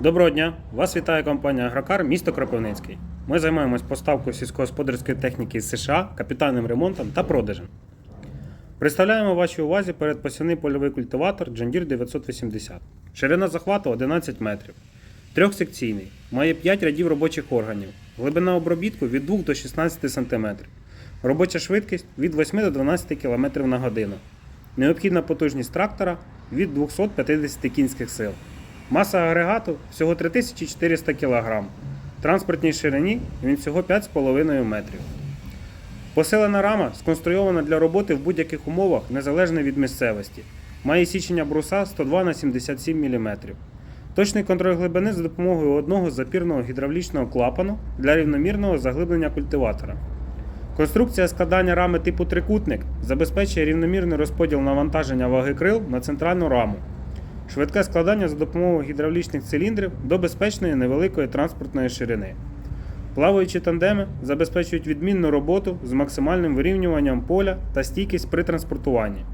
Доброго дня! Вас вітає компанія Агрокар місто Кропивницький. Ми займаємось поставкою сільськогосподарської техніки з США, капітальним ремонтом та продажем. Представляємо вашій увазі передпосівний польовий культиватор Deere 980. Ширина захвату 11 метрів. Трьохсекційний. Має 5 рядів робочих органів. Глибина обробітку від 2 до 16 см. Робоча швидкість від 8 до 12 км на годину. Необхідна потужність трактора від 250 кінських сил. Маса агрегату всього 3400 кг. Транспортній ширині він всього 5,5 метрів. Посилена рама сконструйована для роботи в будь-яких умовах незалежно від місцевості. Має січення бруса 102 на 77 мм. Точний контроль глибини за допомогою одного запірного гідравлічного клапану для рівномірного заглиблення культиватора. Конструкція складання рами типу трикутник забезпечує рівномірний розподіл навантаження ваги крил на центральну раму. Швидке складання за допомогою гідравлічних циліндрів до безпечної невеликої транспортної ширини. Плаваючі тандеми забезпечують відмінну роботу з максимальним вирівнюванням поля та стійкість при транспортуванні.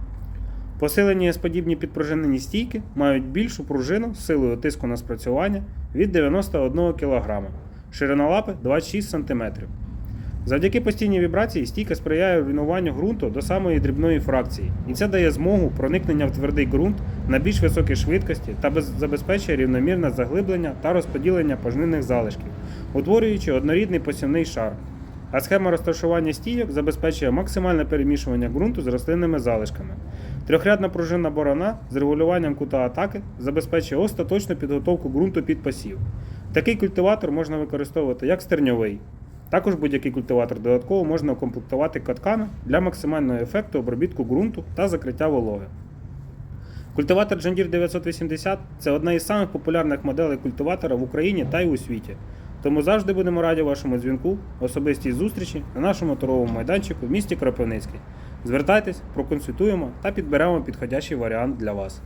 Посилені S-подібні підпружинені стійки мають більшу пружину з силою тиску на спрацювання від 91 кг, ширина лапи 26 см. Завдяки постійній вібрації стійка сприяє руйнуванню ґрунту до самої дрібної фракції, і це дає змогу проникнення в твердий ґрунт на більш високій швидкості та забезпечує рівномірне заглиблення та розподілення пожнивних залишків, утворюючи однорідний посівний шар. А схема розташування стійок забезпечує максимальне перемішування ґрунту з рослинними залишками. Трьохрядна пружинна борона з регулюванням кута атаки забезпечує остаточну підготовку ґрунту під посів. Такий культиватор можна використовувати як стерньовий, також будь-який культиватор додатково можна укомплектувати катками для максимального ефекту обробітку ґрунту та закриття вологи. Культиватор Deere 980 це одна із самих популярних моделей культиватора в Україні та й у світі. Тому завжди будемо раді вашому дзвінку, особистій зустрічі на нашому торговому майданчику в місті Кропивницький. Звертайтесь, проконсультуємо та підберемо підходящий варіант для вас.